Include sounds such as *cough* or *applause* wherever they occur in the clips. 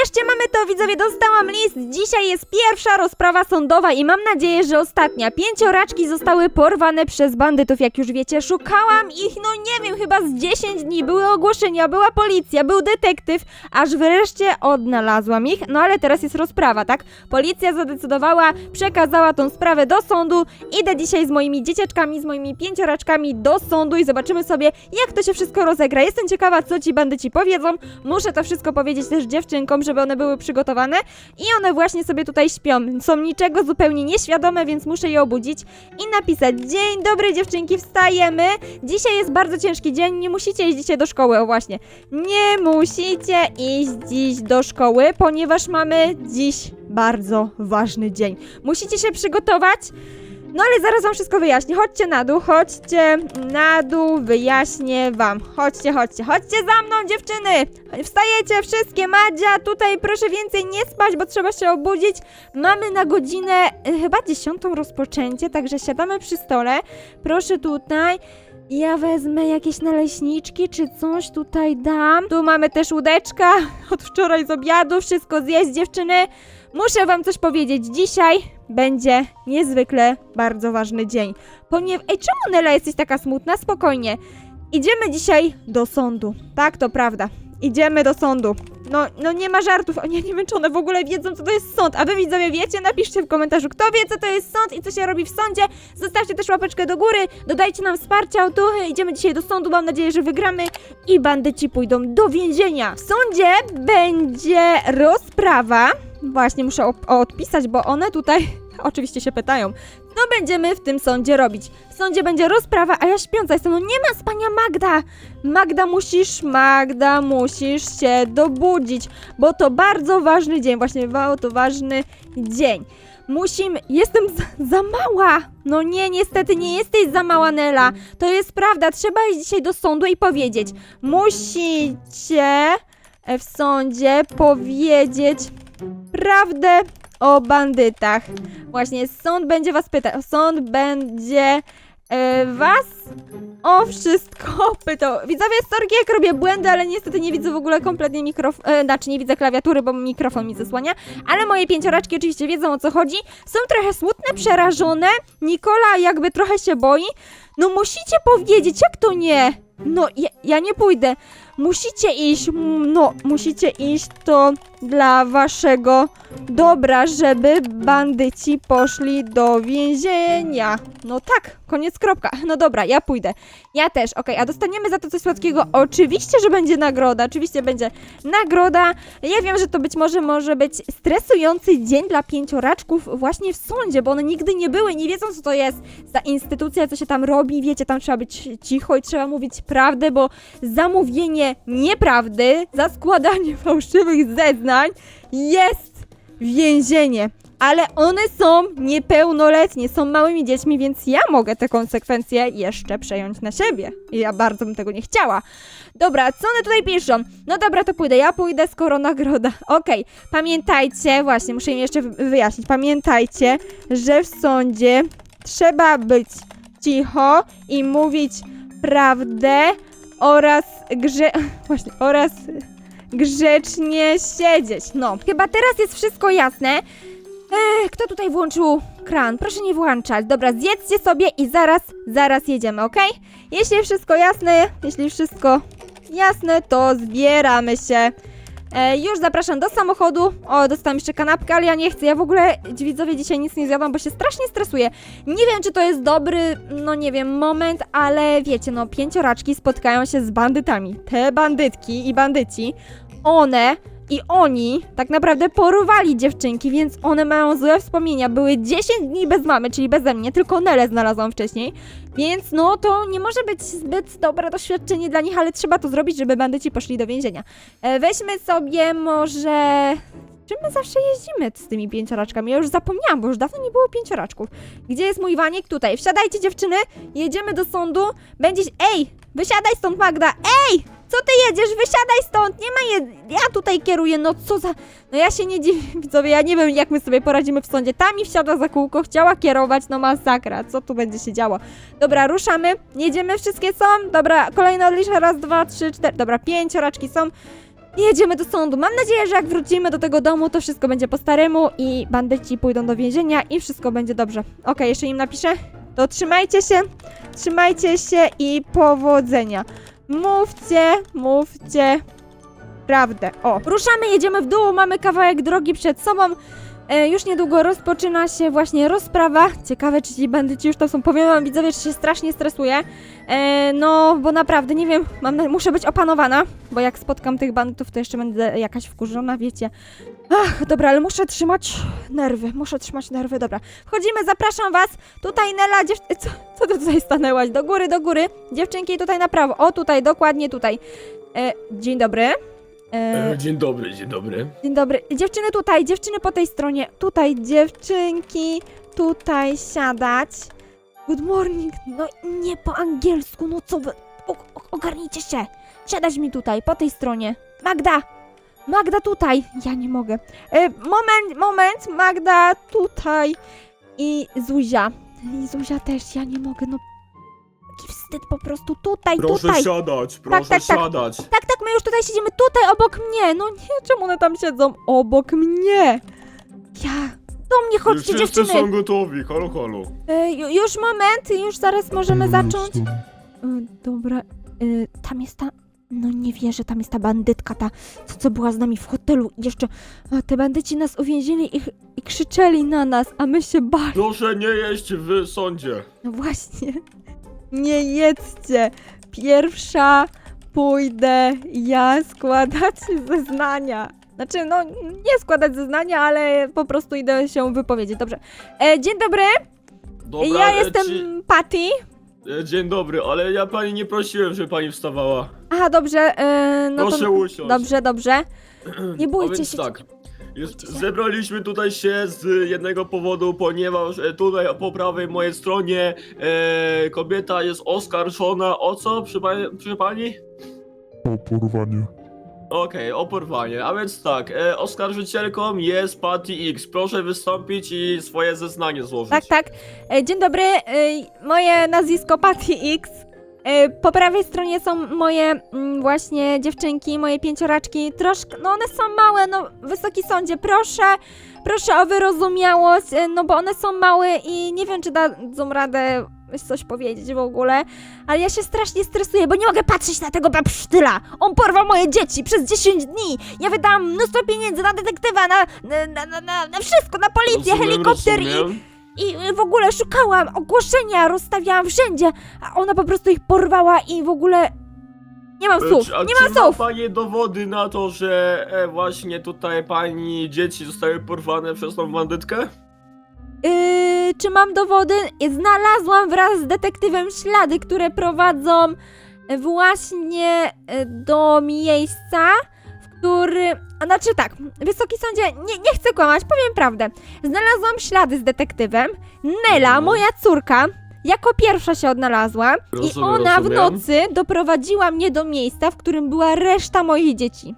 wreszcie mamy to, widzowie, dostałam list. Dzisiaj jest pierwsza rozprawa sądowa i mam nadzieję, że ostatnia. Pięcioraczki zostały porwane przez bandytów, jak już wiecie. Szukałam ich, no nie wiem, chyba z 10 dni. Były ogłoszenia, była policja, był detektyw, aż wreszcie odnalazłam ich. No ale teraz jest rozprawa, tak? Policja zadecydowała, przekazała tą sprawę do sądu. Idę dzisiaj z moimi dzieciaczkami, z moimi pięcioraczkami do sądu i zobaczymy sobie, jak to się wszystko rozegra. Jestem ciekawa, co ci bandyci powiedzą. Muszę to wszystko powiedzieć też dziewczynkom, żeby one były przygotowane. I one właśnie sobie tutaj śpią. Są niczego zupełnie nieświadome, więc muszę je obudzić i napisać: Dzień dobry, dziewczynki, wstajemy. Dzisiaj jest bardzo ciężki dzień, nie musicie iść dzisiaj do szkoły, o właśnie. Nie musicie iść dziś do szkoły, ponieważ mamy dziś bardzo ważny dzień. Musicie się przygotować. No ale zaraz wam wszystko wyjaśnię. Chodźcie na dół, chodźcie na dół, wyjaśnię wam. Chodźcie, chodźcie, chodźcie za mną, dziewczyny! Wstajecie wszystkie, Madzia, tutaj proszę więcej nie spać, bo trzeba się obudzić. Mamy na godzinę y, chyba dziesiątą rozpoczęcie, także siadamy przy stole. Proszę tutaj. Ja wezmę jakieś naleśniczki, czy coś tutaj dam. Tu mamy też łódeczka *laughs* od wczoraj z obiadu, wszystko zjeść, dziewczyny. Muszę wam coś powiedzieć. Dzisiaj będzie niezwykle bardzo ważny dzień. Ponieważ... Ej, czemu Nela jesteś taka smutna? Spokojnie. Idziemy dzisiaj do sądu. Tak, to prawda. Idziemy do sądu. No, no nie ma żartów. Oni nie wiem, czy one w ogóle wiedzą, co to jest sąd. A wy widzowie wiecie? Napiszcie w komentarzu, kto wie, co to jest sąd i co się robi w sądzie. Zostawcie też łapeczkę do góry. Dodajcie nam wsparcia, otuchy. Idziemy dzisiaj do sądu. Mam nadzieję, że wygramy. I bandyci pójdą do więzienia. W sądzie będzie rozprawa. Właśnie muszę odpisać, bo one tutaj oczywiście się pytają. Co będziemy w tym sądzie robić? W sądzie będzie rozprawa, a ja śpiąca jestem. No nie ma spania Magda! Magda musisz, Magda musisz się dobudzić, bo to bardzo ważny dzień. Właśnie, bo to ważny dzień. Musimy. Jestem za, za mała! No nie, niestety nie jesteś za mała, Nela. To jest prawda. Trzeba iść dzisiaj do sądu i powiedzieć. Musicie w sądzie powiedzieć prawdę o bandytach. Właśnie sąd będzie was pytał. Sąd będzie e, was o wszystko *laughs* pytał. Widzowie, sorki jak robię błędy, ale niestety nie widzę w ogóle kompletnie mikrofonu, e, znaczy nie widzę klawiatury, bo mikrofon mi zasłania, ale moje pięcioraczki oczywiście wiedzą o co chodzi. Są trochę smutne, przerażone. Nikola jakby trochę się boi. No musicie powiedzieć, jak to nie? No, ja, ja nie pójdę. Musicie iść, no, musicie iść to dla waszego dobra, żeby bandyci poszli do więzienia. No tak, koniec, kropka. *laughs* No dobra, ja pójdę. Ja też, okej, a dostaniemy za to coś słodkiego? Oczywiście, że będzie nagroda, oczywiście będzie nagroda. Ja wiem, że to być może może być stresujący dzień dla pięcioraczków właśnie w sądzie, bo one nigdy nie były, nie wiedzą co to jest za instytucja, co się tam robi, wiecie, tam trzeba być cicho i trzeba mówić prawdę, bo zamówienie nieprawdy, za składanie *laughs* fałszywych zeznań jest więzienie. Ale one są niepełnoletnie, są małymi dziećmi, więc ja mogę te konsekwencje jeszcze przejąć na siebie. I ja bardzo bym tego nie chciała. Dobra, co one tutaj piszą? No dobra, to pójdę, ja pójdę, skoro nagroda. *laughs* Okej, pamiętajcie, właśnie, muszę im jeszcze wy- wyjaśnić. Pamiętajcie, że w sądzie trzeba być cicho i mówić prawdę oraz grze... *laughs* Właśnie, oraz grzecznie siedzieć. No, chyba teraz jest wszystko jasne. Ech, kto tutaj włączył kran? Proszę nie włączać. Dobra, zjedzcie sobie i zaraz, zaraz jedziemy, ok? Jeśli wszystko jasne, jeśli wszystko jasne, to zbieramy się. E, już zapraszam do samochodu. O, dostałam jeszcze kanapkę, ale ja nie chcę. Ja w ogóle, widzowie, dzisiaj nic nie zjadłam, bo się strasznie stresuję. Nie wiem, czy to jest dobry, no nie wiem, moment, ale wiecie, no, pięcioraczki spotkają się z bandytami. Te bandytki i bandyci, one i oni tak naprawdę porwali dziewczynki, więc one mają złe wspomnienia. Były 10 dni bez mamy, czyli beze mnie, tylko Nelę znalazłam wcześniej. Więc no to nie może być zbyt dobre doświadczenie dla nich, ale trzeba to zrobić, żeby bandyci poszli do więzienia. E, weźmy sobie może... Czym my zawsze jeździmy z tymi pięcioraczkami? Ja już zapomniałam, bo już dawno nie było pięcioraczków. Gdzie jest mój wanik? Tutaj. Wsiadajcie dziewczyny, jedziemy do sądu. Będzie... Ej! Wysiadaj stąd Magda! Ej! Co ty jedziesz? Wysiadaj stąd! Nie ma je... Ja tutaj kieruję, no co za... No ja się nie dziwię, *laughs* widzowie, ja nie wiem jak my sobie poradzimy w sądzie. Ta mi wsiada za kółko, chciała kierować, no masakra. Co tu będzie się działo? Dobra, ruszamy. Jedziemy, wszystkie są. Dobra, kolejna odlicza. Raz, dwa, trzy, cztery. Dobra, pięcioraczki są. I jedziemy do sądu. Mam nadzieję, że jak wrócimy do tego domu, to wszystko będzie po staremu i bandyci pójdą do więzienia i wszystko będzie dobrze. Okej, jeszcze im napiszę. To trzymajcie się, trzymajcie się i powodzenia. Mówcie, mówcie prawdę. O, ruszamy, jedziemy w dół, mamy kawałek drogi przed sobą. E, już niedługo rozpoczyna się właśnie rozprawa. Ciekawe, czy ci bandyci już tam są. Powiem wam, widzowie, że się strasznie stresuję. E, no, bo naprawdę, nie wiem, mam, muszę być opanowana, bo jak spotkam tych bandytów, to jeszcze będę jakaś wkurzona, wiecie. Ach, dobra, ale muszę trzymać nerwy, muszę trzymać nerwy, dobra. Wchodzimy, zapraszam was. Tutaj Nela, dziew... Co, co ty tutaj stanęłaś? Do góry, do góry. Dziewczynki tutaj na prawo. O, tutaj, dokładnie tutaj. E, dzień dobry. E, E, Dzień dobry, dzień dobry. Dzień dobry. Dziewczyny tutaj, dziewczyny po tej stronie. Tutaj dziewczynki, tutaj siadać. Good morning. No nie po angielsku, no co wy. O, o, ogarnijcie się. Siadać mi tutaj, po tej stronie. Magda! Magda tutaj. Ja nie mogę. E, moment, moment. Magda tutaj. I Zuzia. I Zuzia też, ja nie mogę, no. Jaki wstyd po prostu. Tutaj, Proszę tutaj. siadać, proszę tak, tak. siadać. Tak, tak, my już tutaj siedzimy, tutaj obok mnie. No nie, czemu one tam siedzą? Obok mnie. Ja. Do mnie chodźcie, Wszyscy dziewczyny. są gotowi, halo, halo. E, ju- już moment, już zaraz możemy zacząć. E, dobra, e, tam jest ta. No nie wierzę, tam jest ta bandytka, ta, co, co była z nami w hotelu. Jeszcze a, te bandyci nas uwięzili i, i krzyczeli na nas, a my się bali. Proszę nie jeść w sądzie. No właśnie. Nie jedzcie. Pierwsza pójdę ja składać zeznania. Znaczy, no nie składać zeznania, ale po prostu idę się wypowiedzieć. Dobrze. E, dzień dobry, Dobra, ja e, jestem ci- Patty. E, Dzień dobry, ale ja pani nie prosiłem, żeby pani wstawała. Aha, dobrze, e, no Proszę to... usiąść. Dobrze, dobrze. *clears throat* Nie A bójcie więc się. tak. Jest, zebraliśmy tutaj się z jednego powodu, ponieważ e, tutaj po prawej mojej stronie e, kobieta jest oskarżona o co, przy, pani- przy pani? O porwanie. Okej, o porwanie. A więc tak, e, oskarżycielką jest Patty X. Proszę wystąpić i swoje zeznanie złożyć. Tak, tak. E, Dzień dobry, e, moje nazwisko Patty X. E, Po prawej stronie są moje mm, właśnie dziewczynki, moje pięcioraczki. Troszkę, no one są małe, no wysoki sądzie, proszę, proszę o wyrozumiałość, e, no bo one są małe i nie wiem, czy dadzą radę coś powiedzieć w ogóle, ale ja się strasznie stresuję, bo nie mogę patrzeć na tego babsztyla. On porwał moje dzieci przez 10 dni. Ja wydałam mnóstwo pieniędzy na detektywa, na, na, na, na, na wszystko, na policję, Rozumiem, helikopter i, rozumiem. i w ogóle szukałam ogłoszenia, rozstawiałam wszędzie, a ona po prostu ich porwała i w ogóle nie mam słów, czy- a nie czy mam ma słów. pani dowody na to, że e, właśnie tutaj pani dzieci zostały porwane przez tą bandytkę? Yy, czy mam dowody? Znalazłam wraz z detektywem ślady, które prowadzą właśnie e, do miejsca, w którym... Znaczy tak, Wysoki Sądzie, nie, nie chcę kłamać, powiem prawdę. Znalazłam ślady z detektywem. Nela, Mhm. moja córka, jako pierwsza się odnalazła i Rozumiem, ona w rozumiem. nocy doprowadziła mnie do miejsca, w którym była reszta moich dzieci.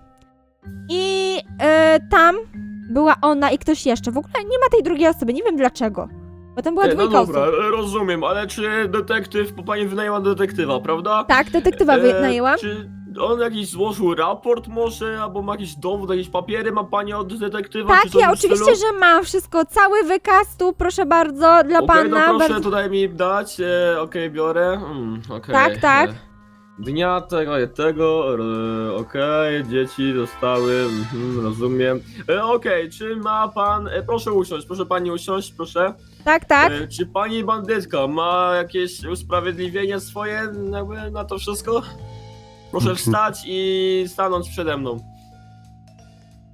I e, tam była ona i ktoś jeszcze. W ogóle nie ma tej drugiej osoby, nie wiem dlaczego. Bo tam była E, no dwójka dobra, osób. e, rozumiem, ale czy detektyw, bo pani wynajęła detektywa, prawda? Tak, detektywa E, wynajęłam. Czy on jakiś złożył raport może, albo ma jakiś dowód, jakieś papiery ma pani od detektywa? czy Tak, coś ja tym stylu? oczywiście, że mam wszystko, cały wykaz tu, proszę bardzo, dla Okej, pana. no proszę bardzo... tutaj mi dać, e, okej, biorę. Mm, okej. Tak, tak. E, Dnia tego i tego, e, okej, dzieci zostały, mhm, rozumiem. E, okej, czy ma pan, e, proszę usiąść, proszę pani usiąść, proszę. Tak, tak. E, czy pani bandytka ma jakieś usprawiedliwienie swoje jakby na to wszystko? Proszę Mhm. wstać i stanąć przede mną.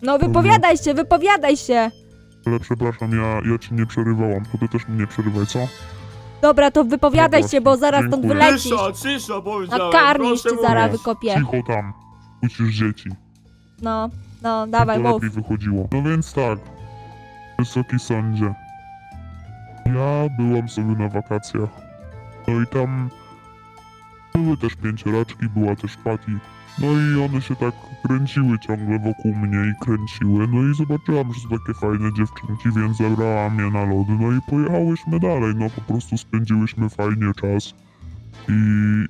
No wypowiadaj się, wypowiadaj się. Ale przepraszam, ja, ja ci nie przerywałam, to ty też mnie nie przerywaj, co? Dobra, to wypowiadaj No się, bo zaraz stąd dziękuję. wylecisz. Cisza, cisza, powiedziałem. Na karmisz proszę ci zaraz mówić. wykopię. Cicho tam. Ucisz dzieci. No, no, dawaj, to mów. lepiej wychodziło. No więc tak. Wysoki sądzie. Ja byłam sobie na wakacjach. No i tam były też pięcioraczki, była też Patty. No i one się tak kręciły ciągle wokół mnie i kręciły. No i zobaczyłam, że są takie fajne dziewczynki, więc zabrałam je na lody. No i pojechałyśmy dalej. No po prostu spędziłyśmy fajnie czas. I,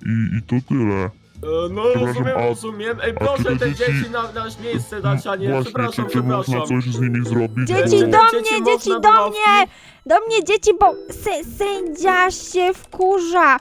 i, i to tyle. E, no Przepraszam, rozumiem, a- rozumiem. Ej, a proszę te te dzieci dzieci- na nasz miejsce dać, a nie, Właśnie, przepraszam, czy, czy można przepraszam. coś z nimi zrobić? Dzieci do mnie, dzieci można do było mnie! Do mnie dzieci, bo sę- sędzia się wkurza.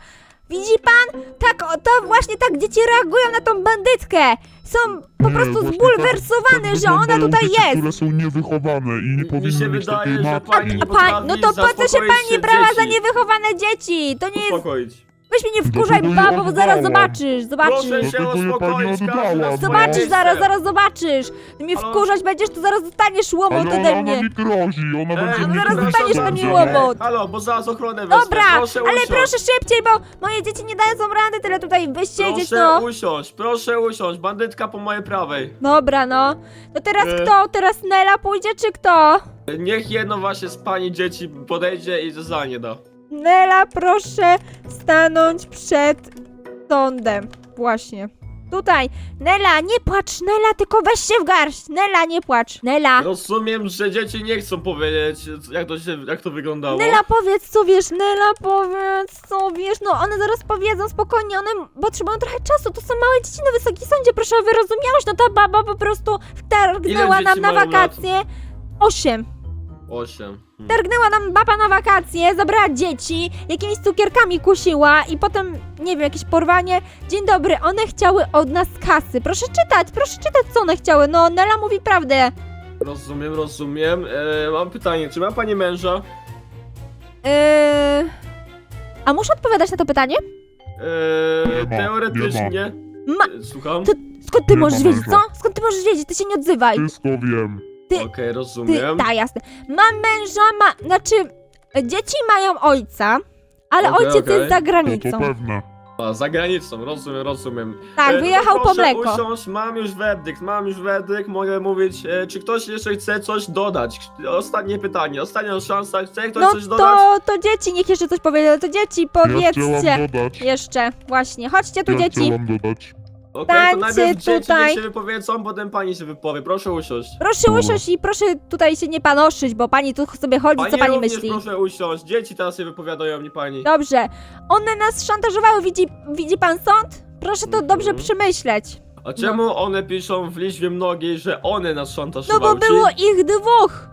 Widzi pan? Tak, o, to właśnie tak dzieci reagują na tą bandytkę. Są po Nie, prostu właśnie zbulwersowane, tak że ona wyglądają tutaj dzieci, jest. które są niewychowane i nie Mi powinny się mieć wydaje, takiej że matki. pani nie A pan, no to po co się pani brała za niewychowane dzieci? To nie jest... Uspokoić. Weź mnie nie wkurzaj, Dlatego babo, bo zaraz zobaczysz, zobaczysz. Proszę się Dlatego je pani uspokoić, każdy swoje Zobaczysz miejsce. zaraz, zaraz zobaczysz. Ty mnie Halo? wkurzać będziesz, to zaraz dostaniesz łomot Ale ode ona mnie. mi grozi, ona Ej, będzie no mnie zaraz grozić dostaniesz mnie łomot. Halo, bo zaraz ochronę wezmę. Dobra, proszę ale usiąść. proszę szybciej, bo moje dzieci nie dają rady tyle tutaj wysiedzieć, Proszę no. usiąść, proszę usiąść, bandytka po mojej prawej. Dobra, no. To teraz E. kto? Teraz Nela pójdzie, czy kto? Niech jedno właśnie z pani dzieci podejdzie i zeznanie da. Nela, proszę stanąć przed sądem. Właśnie. Tutaj. Nela, nie płacz, Nela, tylko weź się w garść. Nela, nie płacz. Nela. Rozumiem, że dzieci nie chcą powiedzieć, jak to, się, jak to wyglądało. Nela, powiedz co wiesz, Nela, powiedz co wiesz. No, one zaraz powiedzą spokojnie, one potrzebują trochę czasu. To są małe dzieci na wysoki sądzie, proszę o wyrozumiałość. No ta baba po prostu wtargnęła Ile nam dzieci na mają wakacje. Osiem. Osiem. Hmm. Targnęła nam baba na wakacje, zabrała dzieci, jakimiś cukierkami kusiła i potem, nie wiem, jakieś porwanie. Dzień dobry, one chciały od nas kasy. Proszę czytać, proszę czytać, co one chciały. No, Nela mówi prawdę. Rozumiem, rozumiem. E, mam pytanie, czy ma pani męża? Yy... A muszę odpowiadać na to pytanie? E, Nie ma, teoretycznie. Ma... E, Słucham? To skąd ty Nie możesz wiedzieć, co? męża. Skąd ty możesz wiedzieć? Ty się nie odzywaj. Wszystko wiem. Ty, Okej, ty, rozumiem. tak, jasne. Mam męża, ma... Znaczy, dzieci mają ojca, ale Okej, ojciec okej. jest za To granicą. to pewne. A, za granicą, rozumiem, rozumiem. Tak, E, no wyjechał to po proszę mleko. Usiąść, mam już werdykt, mam już werdykt, mogę mówić. E, czy ktoś jeszcze chce coś dodać? Ostatnie pytanie, ostatnia szansa, chce ktoś No coś dodać? to, to dzieci, niech jeszcze coś powiedzą. To dzieci, Ja powiedzcie. chciałam dodać. Jeszcze, właśnie. Chodźcie tu, Ja dzieci. chciałam dodać. Okej, to najpierw dzieci tutaj. niech się wypowiedzą, potem pani się wypowie. Proszę usiąść. Proszę usiąść i proszę tutaj się nie panoszyć, bo pani tu sobie chodzi, Pani co pani również myśli. proszę usiąść. Dzieci teraz się wypowiadają, nie pani. Dobrze. One nas szantażowały, widzi, widzi pan sąd? Proszę to dobrze Mhm. przemyśleć. A czemu one piszą w liczbie mnogiej, że one nas No szantażowały? bo było ich dwóch,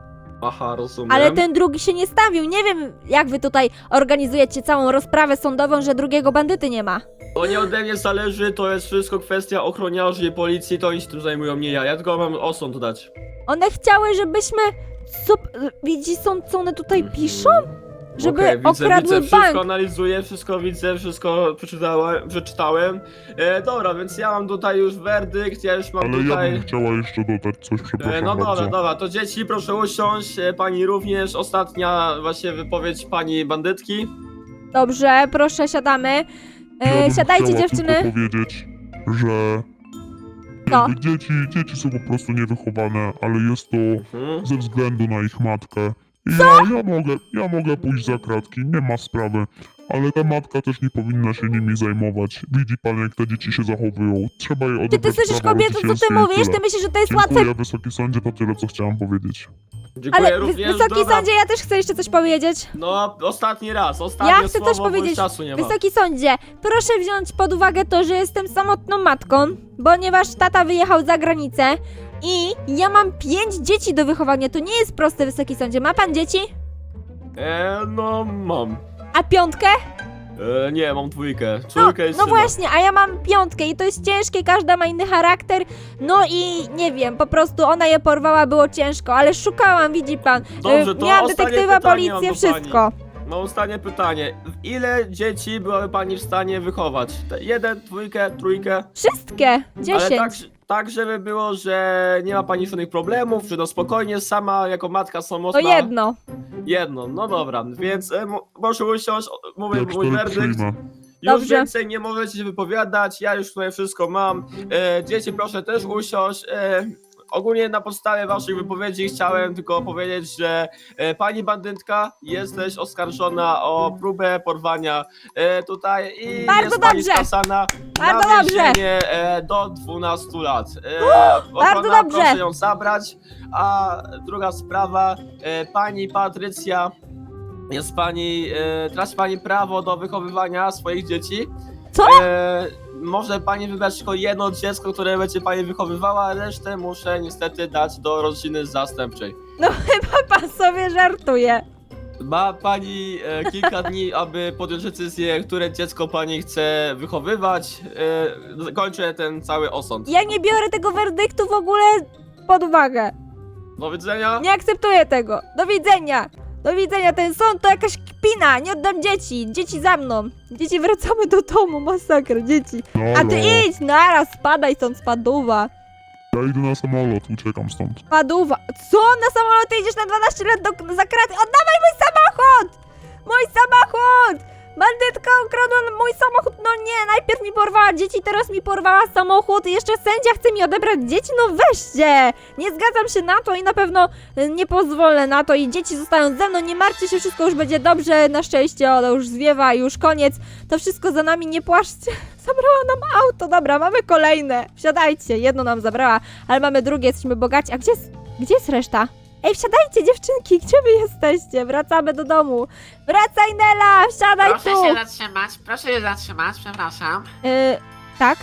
Aha, rozumiem. ale ten drugi się nie stawił. Nie wiem, jak wy tutaj organizujecie całą rozprawę sądową, że drugiego bandyty nie ma. To nie ode mnie zależy, to jest wszystko kwestia ochroniarzy i policji, to oni się tym zajmują, nie ja. Ja tylko mam osąd dać. One chciały, żebyśmy... Co, widzi sąd, co one tutaj piszą? Żeby Okej, widzę, okradły widzę, bank. wszystko analizuję, wszystko widzę, wszystko przeczytałem, przeczytałem. E, dobra, więc ja mam tutaj już werdykt, ja już mam Ale ja tutaj... bym chciała jeszcze dodać coś, E, przepraszam no bardzo. dobra, dobra, to dzieci proszę usiąść, e, pani również, ostatnia właśnie wypowiedź pani bandytki. Dobrze, proszę, siadamy. Ja E, bym siadajcie, chciała dziewczyny. Tylko powiedzieć, że jakby dzieci, dzieci są po prostu niewychowane, ale jest to Mhm. ze względu na ich matkę. Ja, ja mogę, ja mogę pójść za kratki, nie ma sprawy. Ale ta matka też nie powinna się nimi zajmować. Widzi pan, jak te dzieci się zachowują. Trzeba je Czy ty odebrać słyszysz, prawo kobieto, co ty rodzicielskie i mówisz? tyle. Ty myślisz, że to jest łatwe Dziękuję, Wysoki Sądzie, to tyle, co chciałam powiedzieć. Dziękuję Ale wy, również, Wysoki dobra. Sądzie, ja też chcę jeszcze coś powiedzieć. No, ostatni raz, ostatnie Ja chcę słowo, coś bo powiedzieć. czasu nie ma. Wysoki Sądzie, proszę wziąć pod uwagę to, że jestem samotną matką, ponieważ tata wyjechał za granicę i ja mam pięć dzieci do wychowania. To nie jest proste, Wysoki Sądzie. Ma pan dzieci? E, no, mam. A piątkę? E, nie, mam dwójkę. No, Czwórkę jest no właśnie, a ja mam piątkę i to jest ciężkie, każda ma inny charakter. No i nie wiem, po prostu ona je porwała, było ciężko, ale szukałam, widzi pan. Dobrze, Y, to Miałam ostatnie detektywa, pytanie mam policję, do wszystko. Mam ostatnie pytanie. Ile dzieci byłaby pani w stanie wychować? Te jeden, dwójkę, trójkę? Wszystkie, Ale dziesięć. tak, tak, żeby było, że nie ma pani żadnych problemów, że no spokojnie, sama jako matka To samotna. jedno. Jedno, no dobra, więc e, mo- proszę usiąść, o- mówię Ja mój werdykt. Już Dobrze. więcej nie możecie się wypowiadać, ja już tutaj wszystko mam. E, dzieci proszę też usiąść. E, ogólnie na podstawie waszych wypowiedzi chciałem tylko powiedzieć, że e, pani bandytka jesteś oskarżona o próbę porwania e, tutaj i Bardzo jest pani dobrze. skazana Bardzo na dobrze. więzienie e, do 12 lat. E, bardzo ochrona, dobrze. Proszę ją zabrać. A druga sprawa, e, pani Patrycja, jest pani, e, traci pani prawo do wychowywania swoich dzieci. Co? E, może pani wybrać tylko jedno dziecko, które będzie pani wychowywała, a resztę muszę niestety dać do rodziny zastępczej. *laughs* Pan sobie żartuje. Ma pani e, kilka dni, aby podjąć decyzję, które dziecko pani chce wychowywać. E, kończę ten cały osąd. Ja nie biorę tego werdyktu w ogóle pod uwagę. Do widzenia. Nie akceptuję tego. Do widzenia. Do widzenia. Ten sąd to jakaś kpina. Nie oddam dzieci. Dzieci za mną. Dzieci wracamy do domu. Masakra, dzieci. A ty Halo, idź, naraz, spadaj stąd, spaduwa. ja idę na samolot, uciekam stąd. Spaduwa. Co? Na samolot idziesz na 12 lat do, za kraty? Oddawaj mój samochód! Mój samochód! Bandytka ukradła mój samochód. No nie, najpierw mi porwała dzieci, teraz mi porwała samochód i jeszcze sędzia chce mi odebrać dzieci? No weźcie! Nie zgadzam się na to i na pewno y, nie pozwolę na to i dzieci zostają ze mną. Nie martwcie się, wszystko już będzie dobrze. Na szczęście ona już zwiewa, już koniec. To wszystko za nami, nie płaszczcie. *laughs* Zabrała nam auto, dobra, mamy kolejne. Wsiadajcie, jedno nam zabrała, ale mamy drugie, jesteśmy bogaci. A gdzie jest, gdzie jest reszta? Ej, wsiadajcie dziewczynki, gdzie wy jesteście? Wracamy do domu. Wracaj Nela, wsiadaj Proszę tu. się zatrzymać, proszę się zatrzymać, przepraszam. Y, tak?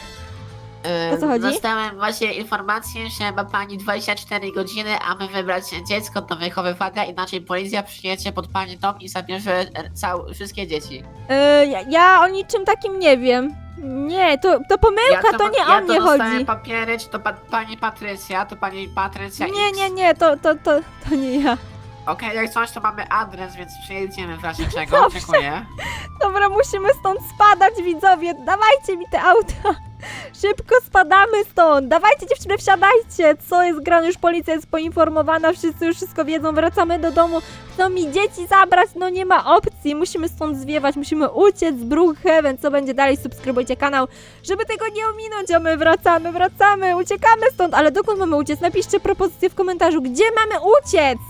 O co chodzi? Dostałem właśnie informację, że ma pani 24 godziny, aby wybrać dziecko do wychowywania, inaczej policja przyjedzie pod pani dom i zabierze e, cał, wszystkie dzieci. Y, ja, ja o niczym takim nie wiem. Nie, to, to pomyłka, to, nie ja o mnie to dostałem chodzi. papiery, czy to pa, pani Patrycja, to pani Patrycja Nie, X. nie, nie, to, to, to, to nie ja. Okej, jak coś, to mamy adres, więc przyjedziemy w razie czego, Dobrze. dziękuję. Dobra, musimy stąd spadać, widzowie. Dawajcie mi te auta. Szybko spadamy stąd. Dawajcie, dziewczyny, wsiadajcie. Co jest grane? Już policja jest poinformowana, wszyscy już wszystko wiedzą. Wracamy do domu. Chcą mi dzieci zabrać, no nie ma opcji. Musimy stąd zwiewać, musimy uciec z Brookhaven. Co będzie dalej? Subskrybujcie kanał, żeby tego nie ominąć. A my wracamy, wracamy, uciekamy stąd. Ale dokąd mamy uciec? Napiszcie propozycję w komentarzu, gdzie mamy uciec.